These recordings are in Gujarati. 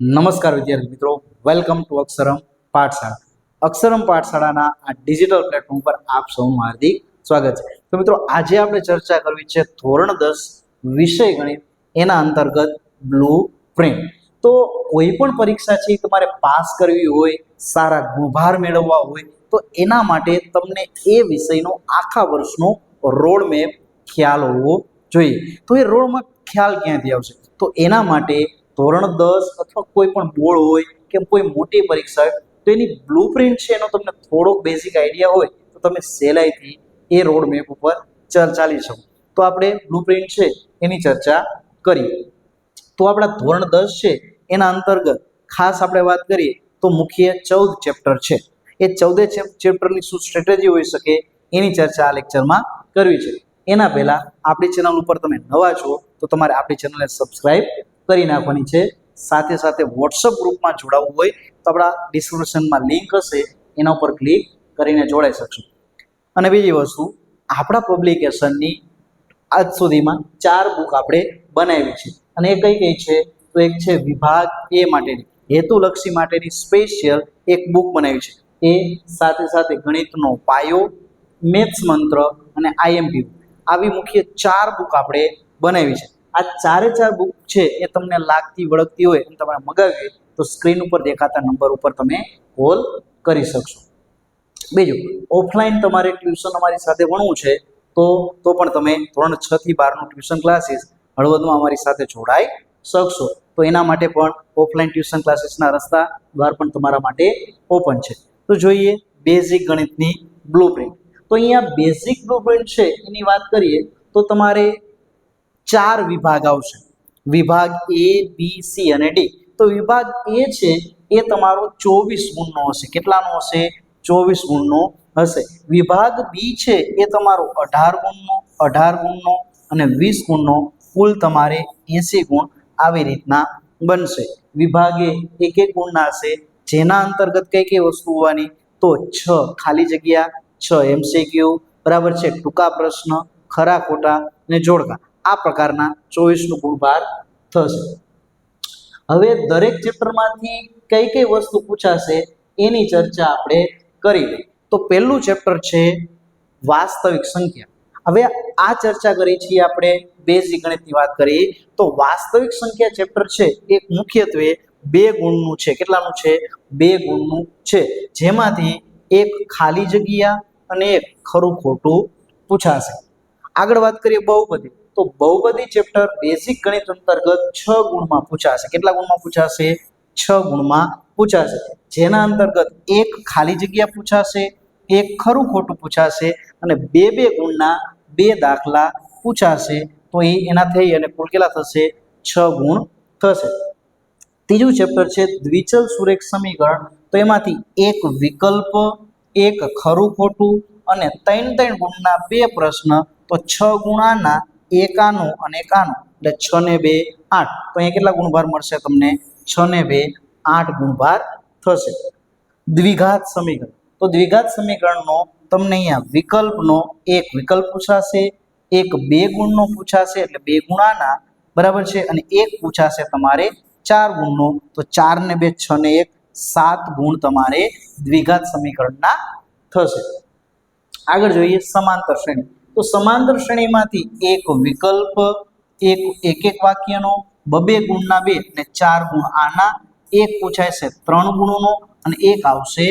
નમસ્કાર વિદ્યાર્થી મિત્રો. Welcome to અક્ષરમ પાઠશાળા. અક્ષરમ પાઠશાળાના આ ડિજિટલ પ્લેટફોર્મ પર આપ સૌનું હાર્દિક સ્વાગત છે. તો મિત્રો, આજે આપણે ચર્ચા કરવી છે ધોરણ દસ વિષય ગણિત, એના અંતર્ગત બ્લુ પ્રિન્ટ તો કોઈ પણ પરીક્ષા છે તમારે પાસ કરવી હોય, સારા ગુણભાર મેળવવા હોય, તો એના માટે તમને એ વિષયનો આખા વર્ષનો રોડ મેપ ખ્યાલ હોવો જોઈએ. તો એ રોડમાં ખ્યાલ ક્યાંથી આવશે? તો એના માટે ધોરણ દસ અથવા કોઈ પણ બોર્ડ હોય કે કોઈ મોટી પરીક્ષા હોય, તો એની બ્લુ પ્રિન્ટ છે એનો તમને થોડોક બેઝિક આઈડિયા હોય, તો તમે સહેલાઈથી એ રોડ મેપ ઉપર ચલ શકો. તો આપણે બ્લુ પ્રિન્ટ છે એની ચર્ચા કરીએ તો આપણા ધોરણ દસ છે, એના અંતર્ગત ખાસ આપણે વાત કરીએ તો મુખ્ય ચૌદ ચેપ્ટર છે. એ ચૌદે ચેપ્ટરની શું સ્ટ્રેટેજી હોઈ શકે એની ચર્ચા આ લેક્ચરમાં કરવી છે. એના પહેલાં આપણી ચેનલ ઉપર તમે નવા છો, તો તમારે આપણી ચેનલને સબસ્ક્રાઇબ કરી નાખવાની છે. સાથે સાથે વોટ્સઅપ ગ્રુપમાં જોડાવવું હોય તો આપણા ડિસ્ક્રિપ્શનમાં લિંક હશે. એના ઉપર ક્લિક કરીને જોડાઈ શકશો. અને બીજી વસ્તુ, આપણા પબ્લિકેશનની આજ સુધીમાં ચાર બુક આપણે બનાવી છે. અને એ કઈ કઈ છે? તો એક છે વિભાગ એ માટેની, હેતુલક્ષી માટેની સ્પેશિયલ એક બુક બનાવી છે. એ સાથે સાથે ગણિતનો પાયો મેથ્સ મંત્ર અને આઈએમપી આવી મુખ્ય ચાર બુક આપણે બનાવી છે. આ ચારે ચાર બુક છે એ તમને લાગતી, વળગતી હોય અને તમારે મગાવી તો સ્ક્રીન ઉપર દેખાતા નંબર ઉપર તમે કોલ કરી શકશો. બીજું ઓફલાઈન તમારે ટ્યુશન અમારી સાથે ભણવું છે, તો તો પણ તમે ધોરણ છ થી બારનું ટ્યુશન ક્લાસીસ હળવદમાં અમારી સાથે જોડાઈ શકશો. તો એના માટે પણ ઓફલાઈન ટ્યુશન ક્લાસીસના રસ્તા દ્વાર પણ તમારા માટે ઓપન છે. તો જોઈએ બેઝિક ગણિતની બ્લુ તો અહીંયા બેઝિક બ્લુ છે, એની વાત કરીએ, તો તમારે ચાર વિભાગ આવશે. વિભાગ એ બી સી અને ડી તો વિભાગ એ છે, એ તમારો ચોવીસ ગુણનો હશે. કેટલાનો હશે? ચોવીસ ગુણનો હશે. વિભાગ બી છે, એ તમારો અઢાર ગુણનો અઢાર ગુણનો અને વીસ ગુણનો કુલ તમારે એંસી ગુણ આવી રીતના બનશે. વિભાગે એક એક ગુણના હશે. જેના અંતર્ગત કઈ કઈ વસ્તુ હોવાની? તો છ ખાલી જગ્યા, છ એમસીક્યુ બરાબર છે? ટૂંકા પ્રશ્ન, ખરા ખોટા અને જોડકા. આ પ્રકારના ચોવીસનું ગુણભાર થશે. હવે દરેક ચેપ્ટરમાંથી કઈ કઈ વસ્તુ પૂછાશે એની ચર્ચા આપણે કરી તો પહેલું ચેપ્ટર છે વાસ્તવિક સંખ્યા. હવે આ ચર્ચા કરી છીએ આપણે બેઝિક ગણિતની વાત કરીએ તો વાસ્તવિક સંખ્યા ચેપ્ટર છે એ મુખ્યત્વે બે ગુણનું છે. કેટલાનું છે? બે ગુણનું છે. જેમાંથી એક ખાલી જગ્યા અને એક ખરું ખોટું પૂછાશે. આગળ વાત કરીએ બહુપદી. તો બહુપદી ચેપ્ટર બેઝિક ગણિત અંતર્ગત છ ગુણમાં પૂછાશે. કેટલા ગુણમાં પૂછાશે? છ ગુણમાં પૂછાશે. જેના અંતર્ગત એક ખાલી જગ્યા પૂછાશે, એક ખરું ખોટું પૂછાશે અને બે બે ગુણના બે દાખલા પૂછાશે. તો એ એના થઈ અને કુલ કેટલા થશે? છ ગુણ થશે. ત્રીજું ચેપ્ટર છે દ્વિચલ સુરેખ સમીકરણ. તો એમાંથી એક વિકલ્પ, એક ખરું ખોટું અને ત્રણ ત્રણ ગુણના બે પ્રશ્ન. તો છ ગુણાના એકાનું અને એકાનું એટલે છ ને બે, આઠ. તો અહીંયા કેટલા ગુણભાર મળશે તમને? છ ને બે, આઠ ગુણભાર થશે. દ્વિઘાત સમીકરણ. તો દ્વિઘાત સમીકરણનો તમને અહીંયા વિકલ્પનો એક વિકલ્પ પૂછાશે, એક બે ગુણનો પૂછાશે, એટલે બે ગુણાના, બરાબર છે? અને એક પૂછાશે તમારે ચાર ગુણનો. તો ચાર ને બે, છ ને એક, સાત ગુણ તમારે દ્વિઘાત સમીકરણના થશે. આગળ જોઈએ, સમાંતર શ્રેણી. તો સમાંતર શ્રેણીમાંથી એક વિકલ્પ, એક એક એક વાક્યનો બબે ગુણના બે અને ચાર ગુણ આના, એક પૂછાય છે ત્રણ ગુણોનો અને એક આવશે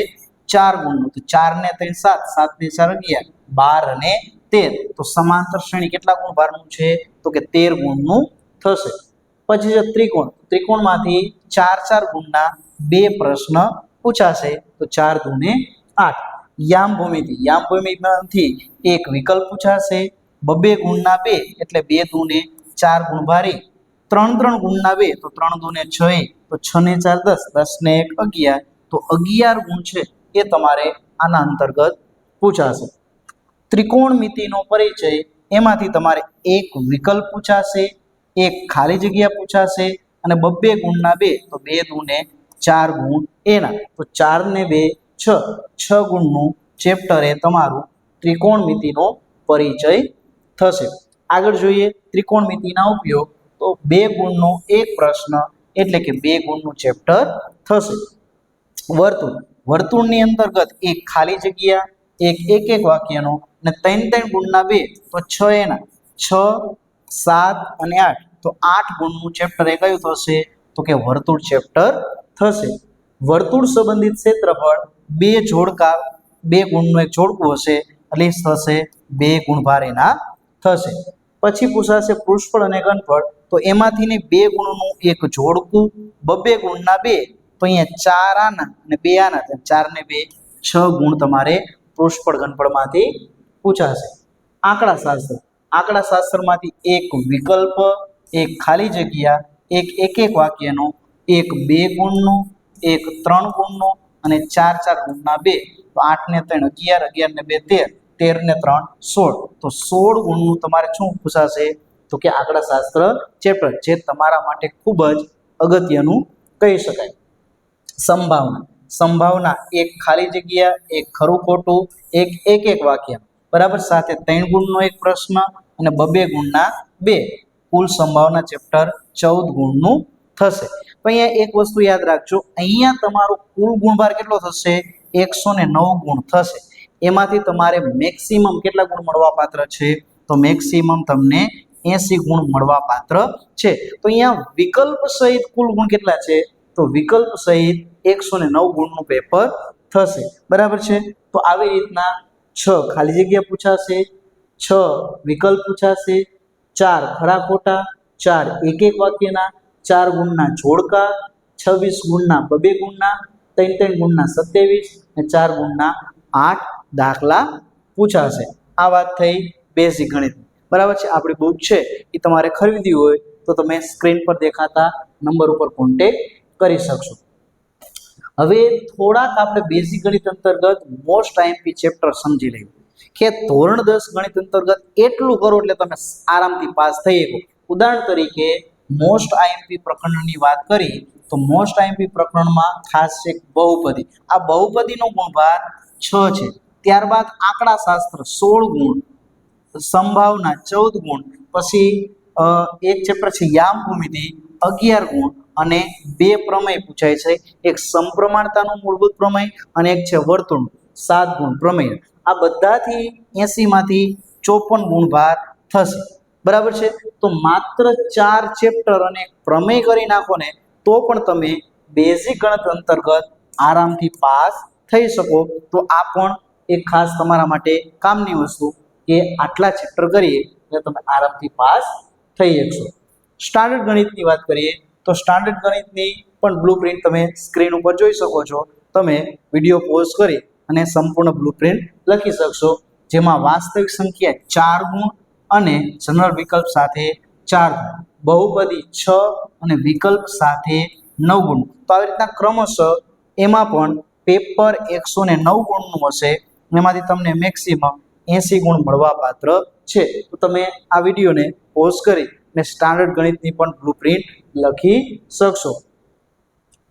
ચાર ગુણનો. તો ચાર ને ત્રણ સાત સાત ને ચાર અગિયાર, બાર અને તેર. તો સમાંતર શ્રેણી કેટલા ગુણ ભારનું છે? તો કે તેર ગુણનું થશે. પછી છે ત્રિકોણ. ત્રિકોણમાંથી ચાર ચાર ગુણના બે પ્રશ્ન પૂછાશે. તો ચાર ગુણે આઠ. યામ ભૂમિતિ યામ ભૂમિમાંથી એક વિકલ્પ પૂછાશે. બબે ગુણના બે એટલે બે દુને ચાર ગુણ ભારી ત્રણ ત્રણ ગુણના બે, તો ત્રણ દુને છ તો છ ને ચાર દસ દસ ને એક અગિયાર. તો અગિયાર ગુણ છે એ તમારે આના અંતર્ગત પૂછાશે. ત્રિકોણમિતિનો પરિચય, એમાંથી તમારે એક વિકલ્પ પૂછાશે, એક ખાલી જગ્યા પૂછાશે, અને બબ્બે ગુણના બે, તો બે દુને ચાર ગુણ એના. તો ચાર ને બે છ છ ગુણનું ચેપ્ટર તમારું ત્રિકોણમિતિનો પરિચય થશે. આગળ જોઈએ ત્રિકોણમિતિના ઉપયોગ. તો બે ગુણનો એક પ્રશ્ન, એટલે કે બે ગુણનું ચેપ્ટર થશે. વર્તુળ. વર્તુળની અંતર્ગત એક ખાલી જગ્યા, એક એક એક વાક્યનો, અને ત્રણ ત્રણ ગુણના બે, તો છ એના. છ, સાત અને આઠ. તો આઠ ગુણનું ચેપ્ટર એ કયું થશે? તો કે વર્તુળ ચેપ્ટર થશે. વર્તુળ સંબંધિત ક્ષેત્રફળ બે જોડકા, બે ગુણનું એક જોડકું હશે, એટલે થશે બે ગુણભાર એના થશે. પછી પૂછાશે પૃષ્ઠફળ અને ઘનફળ. તો એમાંથી ને બે ગુણનું એક જોડકું, બબે ગુણના બે. તો અહીંયા ચાર આના અને બે આના. ચાર ને બે, છ ગુણ તમારે પૃષ્ઠફળ ઘનફળમાંથી પૂછાશે. આંકડા શાસ્ત્ર. આંકડા શાસ્ત્રમાંથી એક વિકલ્પ, એક ખાલી જગ્યા, એક એક એક વાક્યનો, એક બે ગુણનો, એક ત્રણ ગુણનો અને ચાર ચાર ગુણના બે. તો આઠ ને ત્રણ, અગિયાર અગિયાર ને બે, તેર. તેર ને ત્રણ, સોળ. તો સોળ ગુણનું તમારે શું પૂછાશે? તો કે આંકડા શાસ્ત્ર ચેપ્ટર જે તમારા માટે ખૂબ જ અગત્યનું કહી શકાય. સંભાવના. સંભાવના એક ખાલી જગ્યા, એક ખરું ખોટું, એક એક એક વાક્ય. બરાબર? સાથે ત્રણ ગુણનો એક પ્રશ્ન અને બબે ગુણના બે. કુલ સંભાવના ચેપ્ટર ચૌદ ગુણનું થશે. તો અહીંયા એક વસ્તુ યાદ રાખજો. અહીંયા તમારો કુલ ગુણભાર કેટલો થશે? એકસો નવ ગુણ થશે. એમાંથી તમારે મેક્સિમમ કેટલા ગુણ મળવા પાત્ર છે? તો મેક્સિમમ તમને એસી ગુણ મળવા પાત્ર છે. તો અહીંયા વિકલ્પ સહિત કુલ ગુણ કેટલા છે? તો વિકલ્પ સહિત એકસો નવ ગુણનું પેપર થશે. બરાબર છે? તો આવી રીતના છ ખાલી જગ્યા પૂછાશે. છ વિકલ્પ પૂછાશે. ચાર ખરા ખોટા. ચાર એક એક વાક્યના. ચાર ગુણના જોડકા, છવ્વીસ ગુણના બબે ગુણના, ત્રણ ત્રણ ગુણના સત્યાવીસ અને ચાર ગુણના આઠ દાખલા પૂછાશે. આ વાત થઈ બેઝિક ગણિત બરાબર છે? આપણી બુક છે, એ તમારે ખરીદવી હોય તો તમે સ્ક્રીન પર દેખાતા નંબર ઉપર કોન્ટેક કરી શકશો. હવે થોડાક આપણે બેઝિક ગણિત અંતર્ગત મોસ્ટ આઈએમપી ચેપ્ટર સમજી લઈએ. કે ધોરણ દસ ગણિત અંતર્ગત એટલું કરો એટલે તમે આરામથી પાસ થઈ શકો. ઉદાહરણ તરીકે મોસ્ટ આઈએમપી પ્રકરણની વાત કરી, તો મોસ્ટ આઈએમપી પ્રકરણમાં ખાસ છે બહુપદી. આ બહુપદીનો ગુણભાર છ છે. ત્યારબાદ આંકડા શાસ્ત્ર સોળ ગુણ, સંભાવના ચૌદ ગુણ, પછી એક ચેપ્ટર છે યામ ભૂમિતિ અગિયાર ગુણ, અને બે પ્રમેય પૂછાય છે. એક સમપ્રમાણતાનું મૂળભૂત પ્રમેય અને એક છે વર્તુળ, સાત ગુણ પ્રમેય. આ બધાથી એસીમાંથી ચોપન ગુણ ભાર થશે. બરાબર છે? તો માત્ર ચાર ચેપ્ટર અને પ્રમેય કરી નાખો ને, તો પણ તમે બેઝિક ગણિત અંતર્ગત આરામથી પાસ થઈ શકો. તો આ પણ એક ખાસ તમારા માટે કામની વસ્તુ કે આટલા ચેપ્ટર કરીએ એટલે તમે આરામથી પાસ થઈ શકશો. સ્ટાન્ડર્ડ ગણિતની વાત કરીએ, તો સ્ટાન્ડર્ડ ગણિતની પણ બ્લુપ્રિન્ટ તમે સ્ક્રીન ઉપર જોઈ શકો છો. તમે વીડિયો પોઝ કરી અને સંપૂર્ણ બ્લુપ્રિન્ટ લખી શકશો. જેમાં વાસ્તવિક સંખ્યા ચાર ગુણ અને જનરલ વિકલ્પ સાથે ચાર ગુણ. બહુપદી છ અને વિકલ્પ સાથે નવ ગુણ. તો આવી રીતના ક્રમશઃ એમાં પણ પેપર એકસો ને નવ ગુણનું હશે. એમાંથી તમને મેક્સિમમ એંસી ગુણ મળવા પાત્ર છે. તો તમે આ વિડીયોને પોઝ કરી અને સ્ટાન્ડર્ડ ગણિતની પણ બ્લુપ્રિન્ટ લખી શકશો.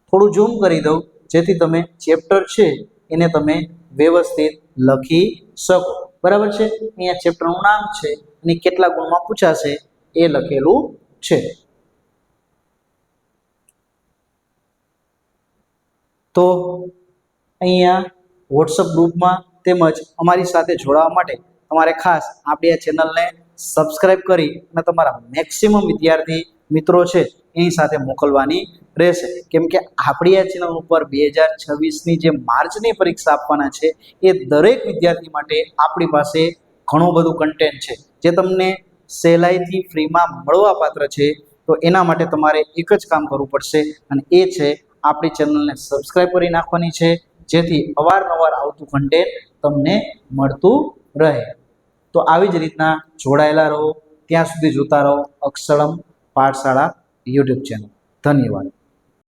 થોડું ઝૂમ કરી દઉં, જેથી તમે ચેપ્ટર છે એને તમે વ્યવસ્થિત લખી શકો. બરાબર છે? અહીંયા ચેપ્ટરનું નામ છે અને કેટલા ગુણમાં પૂછાશે એ લખેલું છે. તો અહીંયા વોટ્સઅપ ગ્રુપમાં તેમજ અમારી સાથે જોડાવા માટે તમારે ખાસ આપણી આ ચેનલને સબસ્ક્રાઈબ કરી અને તમારા મેક્સિમમ વિદ્યાર્થી મિત્રો છે એની સાથે મોકલવાની રહેશે. કેમ કે આપણી આ ચેનલ ઉપર બે હજાર છવ્વીસની જે માર્ચની પરીક્ષા આપવાના છે, એ દરેક વિદ્યાર્થી માટે આપણી પાસે ઘણું બધું કન્ટેન્ટ છે. જે તમને સહેલાઈથી ફ્રીમાં મળવા પાત્ર છે, તો એના માટે તમારે એક જ કામ કરવું પડશે, અને એ છે આપણી ચેનલને સબસ્ક્રાઈબ કરી નાખવાની છે, જેથી અવારનવાર આવતું કન્ટેન્ટ તમને મળતું રહે. તો આવી જ રીતના જોડાયેલા રહો, ત્યાં સુધી જોતા રહો અક્ષરમ પાઠશાળા યુટ્યુબ ચેનલ ધન્યવાદ.